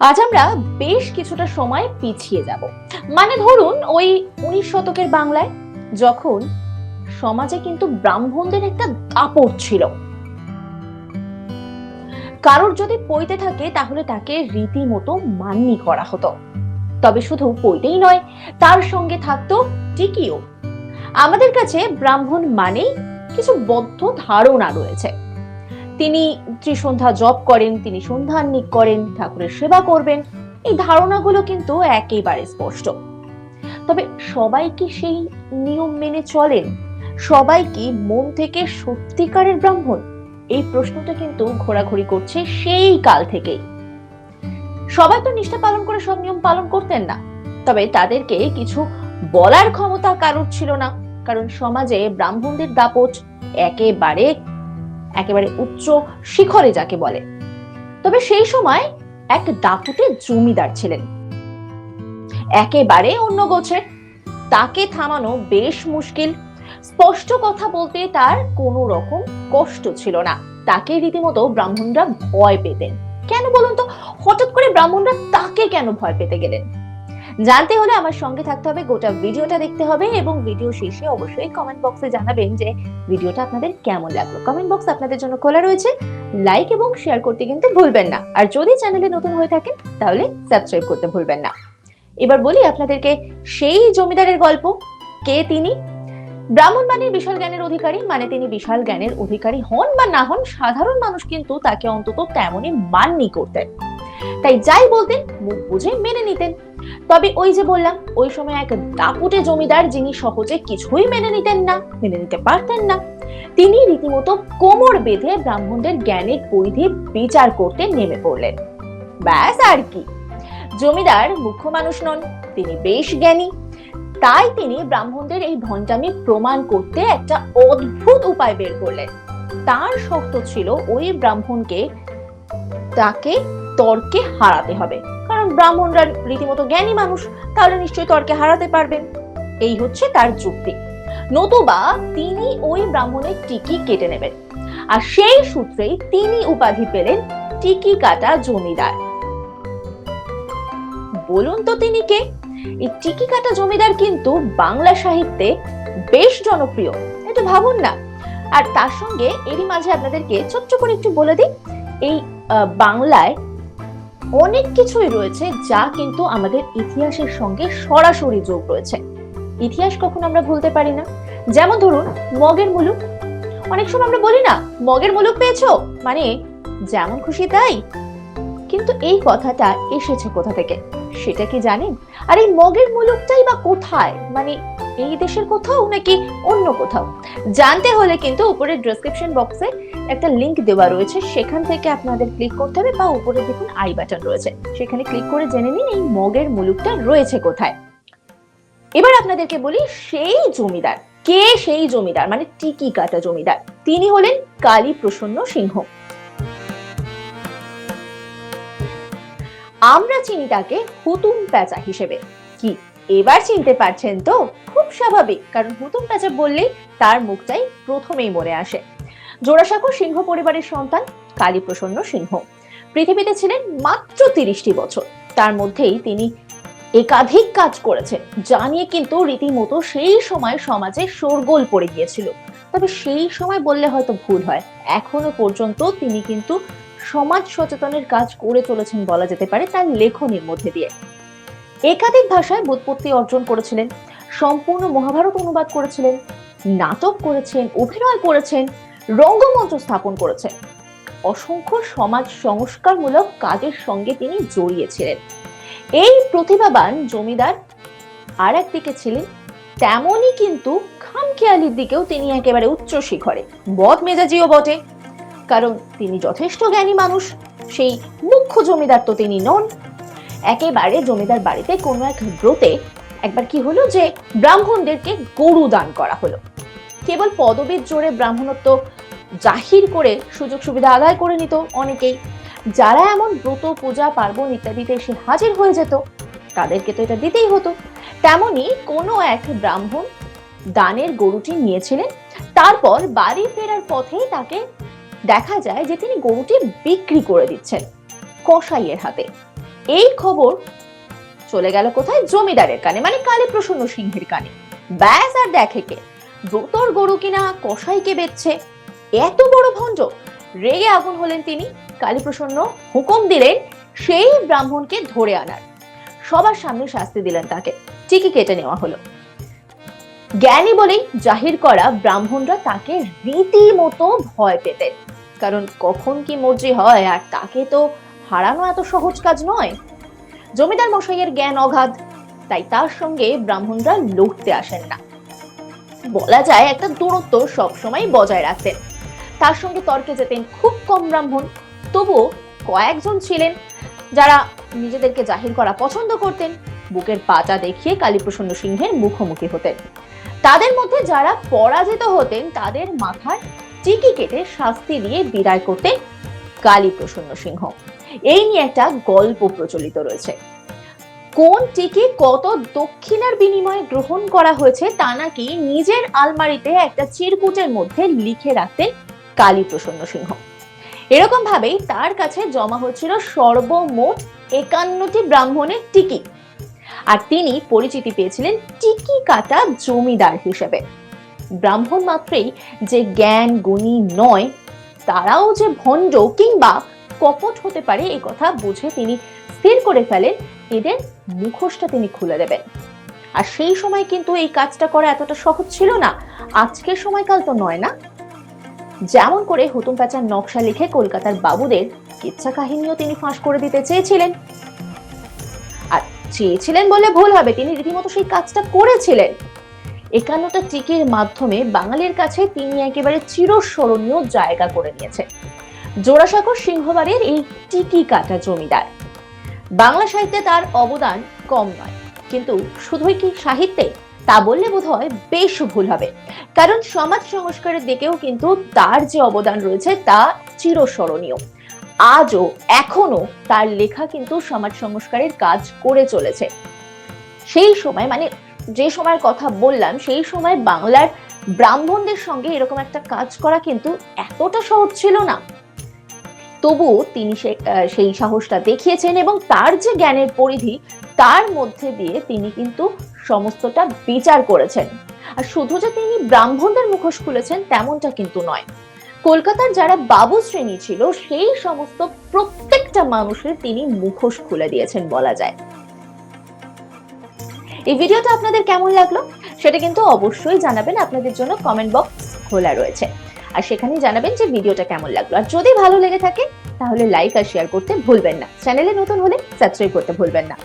আজ আমরা বেশ কিছুটা সময় পিছিয়ে যাব। মানে ধরুন ওই উনিশ শতকের বাংলায় যখন সমাজে কিন্তু ব্রাহ্মণদের একটা দাপট ছিল। কারোর যদি পইতে থাকে তাহলে তাকে রীতিমতো মান্যি করা হতো। তবে শুধু পইতেই নয়, তার সঙ্গে থাকতো টিকিও। আমাদের কাছে ব্রাহ্মণ মানেই কিছু বদ্ধ ধারণা রয়েছে। তিনি ত্রিসন্ধ্যা জপ করেন, তিনি সন্ধ্যান্নিক করেন, ঠাকুরের সেবা করবেন, এই ধারণাগুলো কিন্তু একেবারে স্পষ্ট। তবে সবাই কি সেই নিয়ম মেনে চলেন? সবাই কি মন থেকে সত্যিকারের ব্রাহ্মণ? এই প্রশ্নটা কিন্তু ঘোরাঘুরি করছে সেই কাল থেকেই। সবাই তো নিষ্ঠা পালন করে সব নিয়ম পালন করতেন না। তবে তাদেরকে কিছু বলার ক্ষমতা কারোর ছিল না। কারণ সমাজে ব্রাহ্মণদের দাপট একেবারে একেবারে উচ্চ শিখরে যাকে বলে। তবে সেই সময় এক দাপুটে জমিদার ছিলেন। একেবারে অন্য গোছের। তাকে থামানো বেশ মুশকিল। স্পষ্ট কথা বলতে তার কোনো রকম কষ্ট ছিল না। তাকে রীতিমতো ব্রাহ্মণরা ভয় পেতেন। কেন বলুন তো? হঠাৎ করে ব্রাহ্মণরা তাকে কেন ভয় পেতে গেলেন? জানতে হলে আমার সঙ্গে থাকতে হবে, গোটা ভিডিওটা দেখতে হবে এবং ভিডিও শেষে অবশ্যই কমেন্ট বক্সে জানাবেন যে ভিডিওটা আপনাদের কেমন লাগল। কমেন্ট বক্স আপনাদের জন্য খোলা রয়েছে। লাইক এবং শেয়ার করতে কিন্তু ভুলবেন না। আর যদি চ্যানেলে নতুন হয়ে থাকেন, তাহলে সাবস্ক্রাইব করতে ভুলবেন না। এবার বলি আপনাদেরকে সেই জমিদারের গল্প, কে তিনি? ব্রাহ্মণ মানে বিশাল জ্ঞানের অধিকারী মানে তিনি বিশাল জ্ঞানের অধিকারী হন বা না হন, সাধারণ মানুষ কিন্তু তাকে অন্তত তেমনই মাননি করতেন। তাই যাই বলতেন, মুখ বুঝে মেনে নিতেন। তবে ওই যে বললাম, ওই সময় এক দাপুটে জমিদার যিনি সহজে কিছুই মেনে নিতেন না, মেনে নিতে পারতেন না। তিনি রীতিমতো কোমর বেঁধে ব্রাহ্মণদের জ্ঞানের পরিধি বিচার করতে নেমে পড়লেন। ব্যাস আর কি। জমিদার মুখ্য মানুষ নন, তিনি বেশ জ্ঞানী। তাই তিনি ব্রাহ্মণদের এই ভণ্ডামি প্রমাণ করতে একটা অদ্ভুত উপায় বের করলেন। তার শর্ত ছিল ওই ব্রাহ্মণকে তাকে তর্কে হারাতে হবে। কারণ ব্রাহ্মণরা রীতিমতো জ্ঞানী মানুষ, তাহলে নিশ্চয়ই তর্কে হারাতে পারবেন। এই হচ্ছে তার যুক্তি। নতুবা তিনি ওই ব্রাহ্মণের টিকি কেটে নেবেন। আর সেই সূত্রেই তিনি উপাধি পেলেন টিকি কাটা জমিদার। বলুন তো তিনি কে? এই টিকি কাটা জমিদার কিন্তু বাংলা সাহিত্যে বেশ জনপ্রিয়। এটা ভাবুন না। আর তার সঙ্গে এরই মাঝে আপনাদেরকে ছোট্ট করে একটু বলে দিই, এই বাংলায় অনেক কিছুই রয়েছে যা কিন্তু আমাদের ইতিহাসের সঙ্গে সরাসরি যোগ রয়েছে। ইতিহাস কখন আমরা ভুলতে পারি না। যেমন ধরুন, মগের মুলুক। অনেক সময় আমরা বলি না, মগের মুলুক পেয়েছ? মানে যেমন খুশি তাই। কিন্তু এই কথাটা এসেছে কোথা থেকে? সেটা কি জানেন? আর এই মগের মুলুকটাই বা কোথায়? মানে এই দেশের কোথাও নাকি অন্য কোথাও? জানতে হলে কিন্তু উপরে ডেসক্রিপশন বক্সে একটা লিংক দেওয়া রয়েছে। সেখান থেকে আপনাদের ক্লিক করতে হবে বা উপরে দেখুন আই বাটন রয়েছে। সেখানে ক্লিক করে জেনে নিন এই মগের মুলুকটা রয়েছে কোথায়। এবার আপনাদেরকে বলি সেই জমিদার। কে সেই জমিদার? মানে টিকি কাটা জমিদার? তিনি হলেন কালী প্রসন্ন সিংহ। আমরা চিনি তাকে হুতুম প্যাঁচা হিসেবে। কি? এবার চিনতে পারছেন তো? স্বাভাবিক, কারণ হুতুম প্যাঁচা বললেই তার মুখটাই প্রথমেই মনে আসে। জোড়াসাঁকো সিংহ পরিবারের সন্তান কালীপ্রসন্ন সিংহ। পৃথিবীতে ছিলেন মাত্র তিরিশটি বছর। তার মধ্যেই তিনি একাধিক কাজ করেছেন, যা নিয়ে কিন্তু রীতিমতো সেই সময় সমাজে শোরগোল পড়ে গিয়েছিল। তবে সেই সময় বললে হয়তো ভুল হয়। এখনও পর্যন্ত তিনি কিন্তু সমাজ সচেতনের কাজ করে চলেছেন বলা যেতে পারে তার লেখনের মধ্যে দিয়ে। একাধিক ভাষায় বুৎপত্তি অর্জন করেছিলেন। সম্পূর্ণ মহাভারত অনুবাদ করেছিলেন, নাটক করেছেন, অভিনয় করেছেন, রঙ্গমঞ্চ স্থাপন করেছেন। অসংখ্য সমাজ সংস্কারমূলক কাজের সঙ্গে তিনি জড়িয়েছিলেন এই প্রতিভাবান জমিদার আর একদিকে ছিলেন তেমনই কিন্তু খামখেয়ালির দিকেও তিনি একেবারে উচ্চ শিখরে, বদ মেজাজিও বটে। কারণ তিনি যথেষ্ট জ্ঞানী মানুষ, সেই মুখ্য জমিদার তো তিনি নন। একেবারে জমিদার বাড়িতে কোনো এক ব্রতে একবার কি হলো যে ব্রাহ্মণদেরকে গরু দান করা হলো। কেবল পদবীর জোরে ব্রাহ্মণত্ব জাহির করে সুযোগ সুবিধা আদায় করে নিত অনেকেই। যারা এমন ব্রত, পূজা, পার্বণ ইত্যাদিতে এসে হাজির হয়ে যেত, তাদেরকে তো এটা দিতেই হতো। তেমনি কোনো এক ব্রাহ্মণ দানের গরুটি নিয়েছিলেন, তারপর বাড়ি ফেরার পথে তাকে দেখা যায় যে তিনি গরুটি বিক্রি করে দিচ্ছেন কসাইয়ের হাতে। এই খবর চলে গেল কোথায়? জমিদারের কানে মানে কালীপ্রসন্ন সিংহের কানে। ব্যাস, আর দেখে কে? ব্রতর গরু কিনা কসাইকে বেচছে? এত বড় ভঞ্জ রেগে আগুন হলেন তিনি কালীপ্রসন্ন হুকুম দিলেন, সেই ব্রাহ্মণকে ধরে আনার। সবার সামনে শাস্তি দিলেন তাকে। ঠিকই কেটে নেওয়া হলো। জ্ঞানী বলেই জাহির করা ব্রাহ্মণরা তাকে রীতিমতো ভয় পেতেন। কারণ কখন কি মর্জি হয়, আর তাকে তো হারানো এত সহজ কাজ নয়। জমিদার মশাইয়ের জ্ঞান অগাধ, তাই তার সঙ্গে ব্রাহ্মণরা লড়তে আসেন না। বলা যায় একটা দূরত্ব সবসময় বজায় রাখতেন তার সঙ্গে তর্কে যেতেন খুব কম ব্রাহ্মণ, তবুও কয়েকজন ছিলেন যারা নিজেদেরকে জাহির করা পছন্দ করতেন, বুকের পাটা দেখিয়ে কালীপ্রসন্ন সিংহের মুখোমুখি হতেন। তাদের মধ্যে যারা পরাজিত হতেন, তাদের মাথার টিকি কেটে শাস্তি দিয়ে বিদায় করতেন কালীপ্রসন্ন সিংহ। এই নিয়ে একটা গল্প প্রচলিত রয়েছে। কোন টিকি কত দক্ষিণার বিনিময়ে গ্রহণ করা হয়েছে তা নাকি নিজের আলমারিতে একটা চিরকুটের মধ্যে লিখে রাখতেন কালীপ্রসন্ন সিংহ। এরকম ভাবেই তার কাছে জমা হচ্ছিল সর্বমোট একান্নটি ব্রাহ্মণের টিকি। আর তিনি পরিচিতি পেয়েছিলেন টিকি কাটা জমিদার হিসেবে। ব্রাহ্মণ মাত্রেই যে জ্ঞান গুণী নয়, তারাও যে ভণ্ড কিংবা কপট হতে পারে, এই কথা বুঝে তিনি স্থির করে ফেলেন। এদের মুখোশটা তিনি খুলে দেবেন। আর সেই সময় কিন্তু এই কাজটা করা এতটা সহজ ছিল না। আজকের সময়কাল তো নয় না? যেমন করে হুতুম প্যাচার নকশা লিখে কলকাতার বাবুদের কিচ্ছা কাহিনীও তিনি ফাঁস করে দিতে চেয়েছিলেন। আর চেয়েছিলেন বলে ভুল হবে, তিনি রীতিমতো সেই কাজটা করেছিলেন। একান্নটা টিকির মাধ্যমে বাঙালির কাছে তিনি একেবারে চিরস্মরণীয় জায়গা করে নিয়েছেন। জোড়াসাঁকোর সিংহবাড়ির এই টিকি কাটা জমিদার। বাংলা সাহিত্যে তার অবদান কম নয়, কিন্তু শুধুই কি সাহিত্যে? তা বললে বোধ হয় বেশ ভুল হবে। কারণ সমাজ সংস্কারের দিকেও কিন্তু তার যে অবদান রয়েছে তা চিরস্মরণীয়। আজও এখনও তার লেখা কিন্তু সমাজ সংস্কারের কাজ করে চলেছে। সেই সময় মানে যে সময়ের কথা বললাম, সেই সময় বাংলার ব্রাহ্মণদের সঙ্গে এরকম একটা কাজ করা কিন্তু এতটা সহজ ছিল না। তবুও তিনি সেই সাহসটা দেখিয়েছেন এবং তার যে জ্ঞানের পরিধি, তার মধ্যে দিয়ে তিনি কিন্তু সমস্তটা বিচার করেছেন। আর শুধু যে তিনি ব্রাহ্মণদের মুখোশ খুলেছেন, তেমনটা কিন্তু নয়। কলকাতার যারা বাবু শ্রেণি ছিল, সেই সমস্ত প্রত্যেকটা মানুষের তিনি মুখোশ খুলে দিয়েছেন বলা যায়। এই ভিডিওটা আপনাদের কেমন লাগল? সেটা কিন্তু অবশ্যই জানাবেন। আপনাদের জন্য কমেন্ট বক্স খোলা রয়েছে। আর সেখানে জানাবেন যে ভিডিওটা কেমন লাগল। আর যদি ভালো লেগে থাকে, তাহলে লাইক আর শেয়ার করতে ভুলবেন না। চ্যানেলে নতুন হলে সাবস্ক্রাইব করতে ভুলবেন না।